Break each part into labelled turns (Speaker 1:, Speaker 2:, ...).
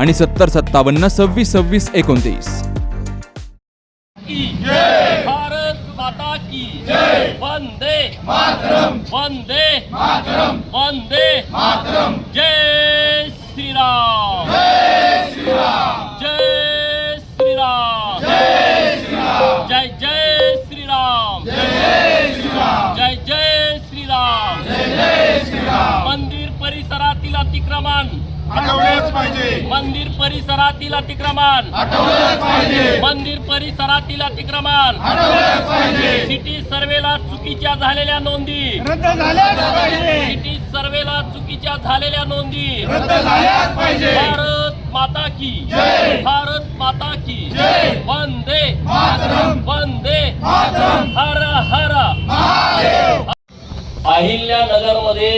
Speaker 1: आणि सत्तर सत्तावन्न सव्वीस सव्वीस एकोणतीस भारत माता की वंदे मातरम वंदे मातरम वंदे मातरम जय श्रीराम जय श्रीराम जय श्रीराम जय श्रीराम जय जय श्रीराम जय श्रीराम जय जय श्रीराम जय जय श्रीराम मंदिर परिसरातील अतिक्रमण मंदिर परिसरातील
Speaker 2: अतिक्रमण मंदिर परिसरातील अतिक्रमण सिटी सर्वेला चुकीच्या झालेल्या नोंदी सिटी सर्वेला चुकीच्या झालेल्या नोंदी भारत माता की भारत माता की वंदे वंदे हर हर अहिल्यानगर मध्ये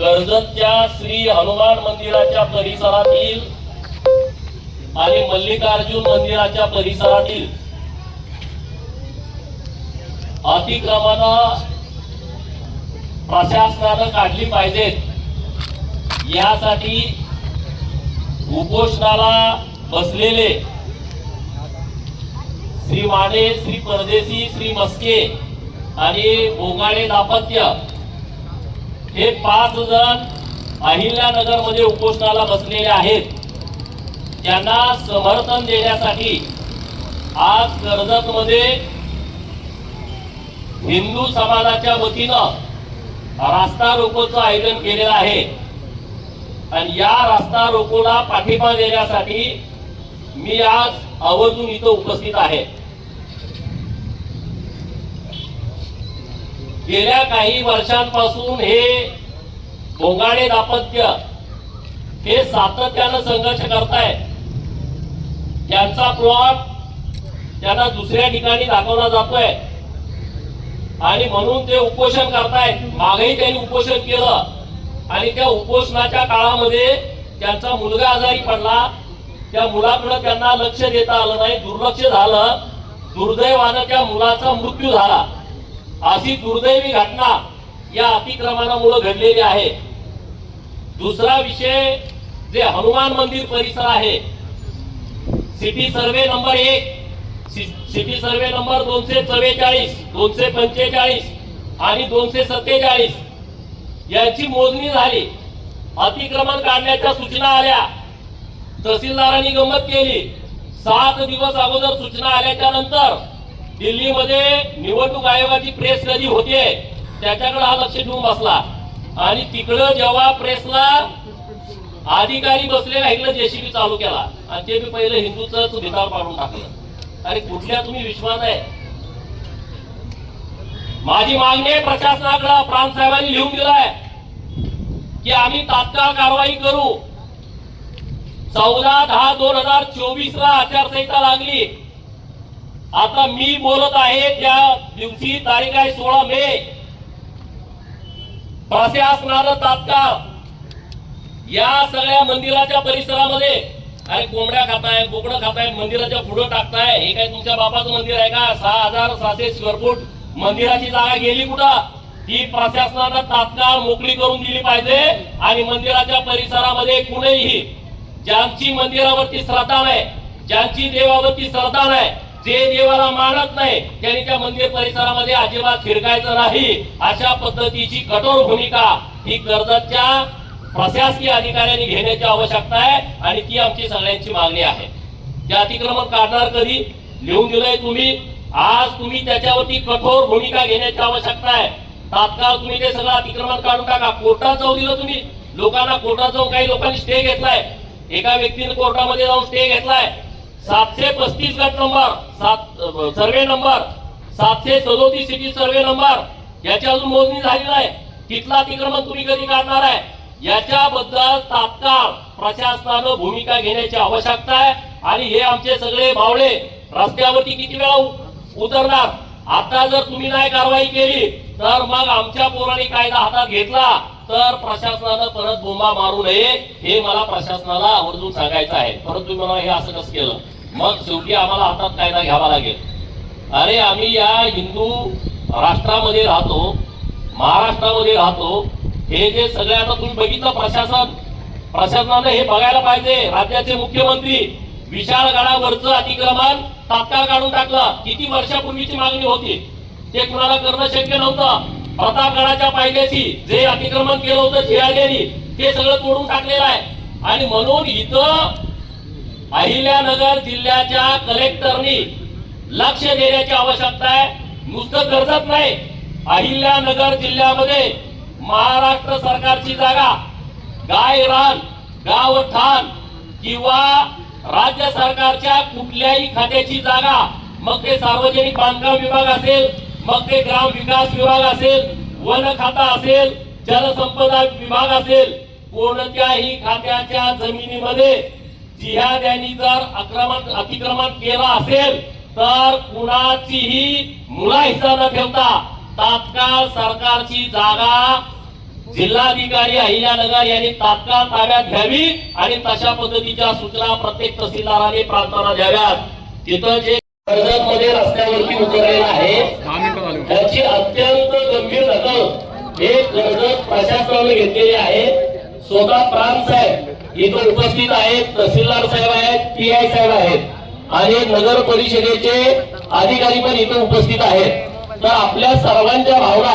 Speaker 2: कर्जतच्या श्री हनुमान मंदिराच्या परिसरातील आणि मल्लिकार्जुन मंदिराच्या परिसरातील अतिक्रमण प्रशासनानं काढली पाहिजेत यासाठी उपोषणाला बसलेले श्री माने श्री परदेशी श्री मस्के आणि भोगाडे दापत्य हे पाच जण अहिल्यानगर मध्ये उपोषणाला बसलेले आहेत त्यांना समर्थन देण्यासाठी आज कर्जत मध्ये हिंदू समाजाच्या वतीनं रास्ता रोकोचं आयोजन केलेलं आहे आणि या रास्ता रोकोला पाठिंबा देण्यासाठी मी आज आवर्जून इथं उपस्थित आहे गेल्या काही वर्षांपासून हे भोंगाडे दापत्य हे सातत्यानं संघर्ष करताय त्यांचा प्लॉट त्यांना दुसऱ्या ठिकाणी दाखवला जातोय आणि म्हणून ते उपोषण करताय मागही त्यांनी उपोषण केलं आणि त्या उपोषणाच्या काळामध्ये त्यांचा मुलगा आजारी पडला त्या मुलाकडं त्यांना लक्ष देता आलं नाही दुर्लक्ष झालं दुर्दैवानं त्या मुलाचा मृत्यू झाला अशी दुर्दैवी घटना या अतिक्रमणामुळे घडलेली आहे दुसरा विषय जे हनुमान मंदिर परिसर आहे सिटी सर्वे नंबर एक सिटी सर्वे नंबर दोनशे चव्वेचाळीस दोनशे पंचेचाळीस आणि दोनशे सत्तेचाळीस यांची मोजणी झाली अतिक्रमण काढण्याच्या सूचना आल्या तहसीलदारांनी गंमत केली सात दिवस अगोदर सूचना आल्याच्या नंतर दिल्लीमध्ये निवडणूक आयोगाची प्रेस कधी होते त्याच्याकडे हा लक्ष ठेवून बसला आणि तिकडं जेव्हा प्रेसला अधिकारी बसलेला इकडे जेसीबी चालू केला आणि ते मी पहिलं हिंदूच पाडून टाकलं अरे कुठल्या तुम्ही विश्वास आहे माझी मागणी आहे प्रशासनाकडे प्रांत साहेबांनी लिहून दिलाय की आम्ही तात्काळ कारवाई करू चौदा दहा दोन हजार चोवीस ला आचारसंहिता लागली आता मी बोलत आहे त्या दिवशी तारीख आहे सोळा मे पासे असणार तात्काळ या सगळ्या मंदिराच्या परिसरामध्ये अरे कोंबड्या खाताय बोकडं खाताय मंदिराच्या पुढं टाकताय हे काय तुमच्या बापाचं मंदिर आहे का सहा हजार सहाशे स्क्वेअर फूट मंदिराची जागा गेली कुठं ती प्रशासनानं तात्काळ मोकळी करून दिली पाहिजे आणि मंदिराच्या परिसरामध्ये कुणीही ज्यांची मंदिरावरती श्रद्धा नाही ज्यांची देवावरती श्रद्धा नाही जे देवाला मानत नाही त्यांनी त्या मंदिर परिसरामध्ये अजिबात फिरकायचं नाही अशा पद्धतीची कठोर भूमिका ही कर्जतच्या प्रशासकीय अधिकाऱ्यांनी घेण्याची आवश्यकता आहे आणि ती आमची सगळ्यांची मागणी आहे ते अतिक्रमण काढणार कधी लिहून दिलंय तुम्ही आज तुम्ही त्याच्यावरती कठोर भूमिका घेण्याची आवश्यकता आहे तात्काळ तुम्ही ते सगळं अतिक्रमण काढून टाका कोर्टात जाऊ दिलं तुम्ही लोकांना कोर्टात जाऊन काही लोकांनी स्टे घेतलाय एका व्यक्तीने कोर्टामध्ये जाऊन स्टे घेतलाय सातशे पस्तीस गट नंबर सात सर्वे नंबर सातशे सदोतीस सिटी सर्वे नंबर याची अजून मोजणी झाली नाही तिथला अतिक्रमण तुम्ही कधी काढणार आहे याच्याबद्दल तात्काळ प्रशासनानं भूमिका घेण्याची आवश्यकता आहे आणि हे आमचे सगळे भावळे रस्त्यावरती किती वेळा उतरणार आता जर तुम्ही नाही कारवाई केली तर मग आमच्या पौराणिक कायदा हातात घेतला तर प्रशासनानं परत बोंबा मारू नये हे मला प्रशासनाला आवर्जून सांगायचं आहे परंतु मला हे असं कसं केलं मग शेवटी आम्हाला हातात कायदा घ्यावा लागेल अरे आम्ही या हिंदू राष्ट्रामध्ये राहतो महाराष्ट्रामध्ये राहतो हे जे सगळे आता तुम्ही बघितलं प्रशासन प्रशासनानं हे बघायला पाहिजे राज्याचे मुख्यमंत्री विशाल गडावरचं अतिक्रमण तात्काळ काढून टाकलं किती वर्षापूर्वीची मागणी होती ते कुणाला करणं शक्य नव्हतं प्रतापगडाच्या पायथ्याशी जे अतिक्रमण केलं होतं शिराज्यांनी ते सगळं तोडून टाकलेलं आहे आणि म्हणून इथं अहिल्यानगर जिल्ह्याच्या कलेक्टरनी लक्ष देण्याची आवश्यकता आहे नुसतं गरजत नाही अहिल्यानगर जिल्ह्यामध्ये महाराष्ट्र सरकारची जागा गाय रान गाव ठाण किंवा राज्य सरकारच्या कुठल्याही खात्याची जागा मग ते सार्वजनिक बांधकाम विभाग असेल मग ते ग्राम विकास विभाग असेल वन खाता असेल जलसंपदा विभाग असेल कोणत्याही खात्याच्या जमिनीमध्ये जिहाद्यांनी जर आक्रमण अतिक्रमण केला असेल तर कुणाचीही हिस्सा न ठेवता तात्काळ सरकारची जागा जिल्हाधिकारी अहिल्यानगर यांनी तात्काळ ताब्यात घ्यावी आणि तशा पद्धतीच्या सूचना प्रत्येक तहसीलदाराने प्रांताला द्याव्यात तिथं जे कर्जत मध्ये रस्त्यावरती उतरलेलं आहे त्याची अत्यंत गंभीर दखल हे कर्ज प्रशासनाने घेतलेले आहे स्वतः प्राण साहेब इथं उपस्थित आहेत तहसीलदार साहेब आहेत पी आय साहेब आहेत आणि नगर परिषदेचे अधिकारी पण इथं उपस्थित आहेत तर आपल्या सर्वांच्या भावना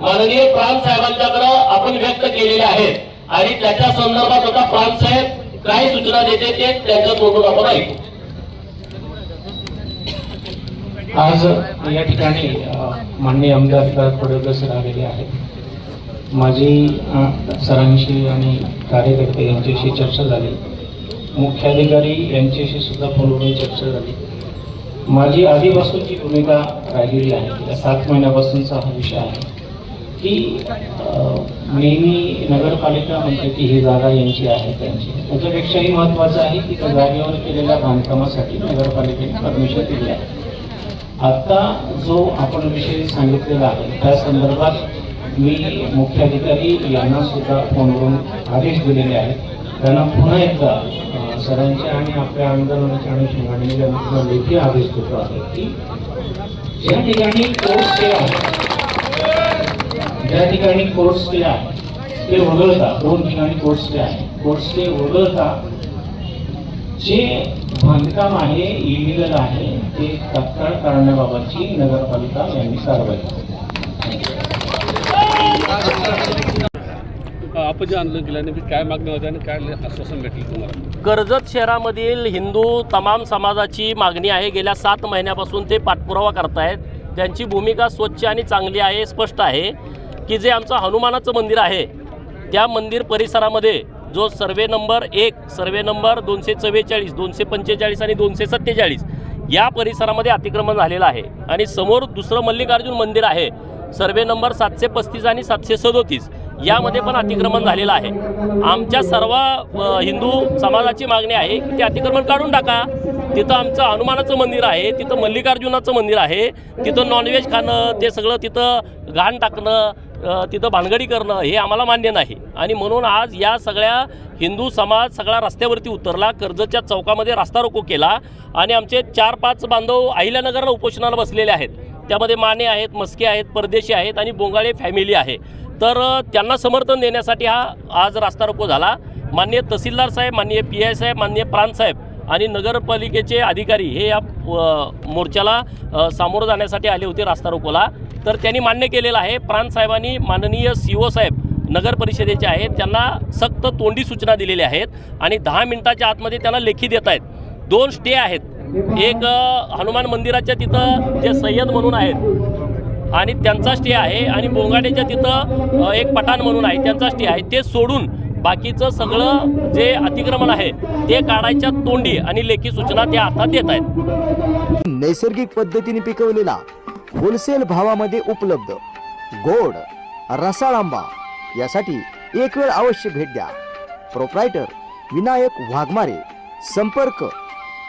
Speaker 2: माननीय प्राण साहेबांच्याकडे आपण व्यक्त केलेल्या आहेत आणि त्याच्या संदर्भात आता प्राण साहेब काय सूचना देते ते त्याच्या तोंडून आपण ऐकू
Speaker 3: आज या ठिकाणी माननीय आमदार शरद पडवकर सर आलेले आहेत माझी सरांशी आणि कार्यकर्ते यांच्याशी चर्चा झाली मुख्याधिकारी यांच्याशी सुद्धा फोनवरून चर्चा झाली माझी जी भूमिका राहिलेली आहे सात महिन्यापासूनचा हा विषय आहे की नेहमी नगरपालिका म्हणते की ही जागा यांची आहे त्यांची त्याच्यापेक्षाही महत्त्वाचं आहे की त्या जागेवर केलेल्या बांधकामासाठी नगरपालिकेने परमिशन दिली आहे आता जो आपण विषय सांगितलेला आहे त्या संदर्भात मी मुख्याधिकारी यांना सुद्धा फोनवरून आदेश दिलेले आहेत त्यांना पुन्हा एकदा सरांच्या आणि आपल्या आंदोलनाच्या अनुषंगाने त्यांना लेखी आदेश देतो आहे की ज्या ठिकाणी कोर्स जे आहे ज्या ठिकाणी कोर्स केला आहे ते वगळता दोन ठिकाणी कोर्स डे आहे कोर्स ते वगळता जे बांधकाम आहे इलिगल आहे ते तत्काळ करण्याबाबतची नगरपालिका यांनी कारवाई
Speaker 4: कर्जत शहरामधील हिंदू तमाम समाजाची मागणी आहे गेल्या सात महिन्यापासून ते पाठपुरावा करतायत त्यांची भूमिका स्वच्छ आणि चांगली आहे स्पष्ट आहे की जे आमचं हनुमानाचं मंदिर आहे त्या मंदिर परिसरामध्ये जो सर्वे नंबर एक सर्वे नंबर दोनशे चव्वेचाळीस दोनशे पंचेचाळीस आणि दोनशे सत्तेचाळीस या परिसरामध्ये अतिक्रमण झालेलं आहे आणि समोर दुसरं मल्लिकार्जुन मंदिर आहे सर्वे नंबर सातशे पस्तीस आणि सातशे सदोतीस यामध्ये पण अतिक्रमण झालेलं आहे आमच्या सर्व हिंदू समाजाची मागणी आहे की ते अतिक्रमण काढून टाका तिथं आमचं हनुमानाचं मंदिर आहे तिथं मल्लिकार्जुनाचं मंदिर आहे तिथं नॉनव्हेज खाणं ते सगळं तिथं घाण टाकणं तिथं भानगडी करणं हे आम्हाला मान्य नाही आणि म्हणून आज या सगळ्या हिंदू समाज सगळा रस्त्यावरती उतरला कर्जतच्या चौकामध्ये रास्ता रोको केला आणि आमचे चार पाच बांधव अहिल्यानगरला उपोषणाला बसलेले आहेत त्यामध्ये माने आहेत मस्के आहेत परदेशी आहेत आणि बोंगाळे फॅमिली आहे तर त्यांना समर्थन देण्यासाठी हा आज रास्ता रोको झाला मान्य तहसीलदार साहेब मान्य पी आय साहेब मान्य साहेब आणि नगरपालिकेचे अधिकारी हे या मोर्चाला सामोरं जाण्यासाठी आले होते रास्ता रोकोला तर त्यांनी मान्य केलेलं आहे प्रांतसाहेबांनी माननीय सी ओ e साहेब नगर परिषदेचे आहेत त्यांना सक्त तोंडी सूचना दिलेल्या आहेत आणि दहा मिनिटाच्या आतमध्ये त्यांना लेखी देत आहेत दोन स्टे आहेत एक हनुमान मंदिराच्या तिथं जे सय्यद म्हणून आहेत आणि त्यांचा स्टे आहे आणि बोंगाडेच्या तिथं एक पठाण म्हणून आहे त्यांचा स्टे आहे ते सोडून बाकीचं सगळं जे अतिक्रमण आहे ते काढायच्या तोंडी आणि लेखी सूचना त्या आता देत आहेत
Speaker 5: नैसर्गिक पद्धतीने पिकवलेला होलसेल भावामध्ये उपलब्ध गोड रसाळ आंबा यासाठी एक वेळ अवश्य भेट द्या प्रोप्रायटर विनायक वाघमारे संपर्क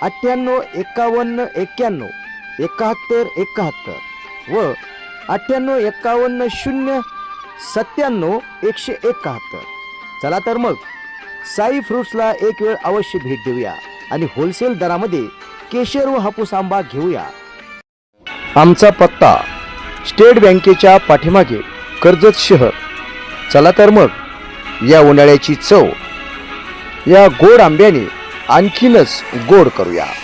Speaker 5: अठ्ठ्याण्णव एक्कावन्न एक्क्याण्णव एकाहत्तर एकाहत्तर व अठ्ठ्याण्णव एक्कावन्न शून्य सत्त्याण्णव एकशे एकाहत्तर चला तर मग साई फ्रुट्सला एक वेळ अवश्य भेट देऊया आणि होलसेल दरामध्ये केशर व हापूस आंबा घेऊया
Speaker 6: आमचा पत्ता स्टेट बँकेच्या पाठीमागे कर्जत शहर चला तर मग या उन्हाळ्याची चव या गोड आंब्याने आणखीनच गोड करूया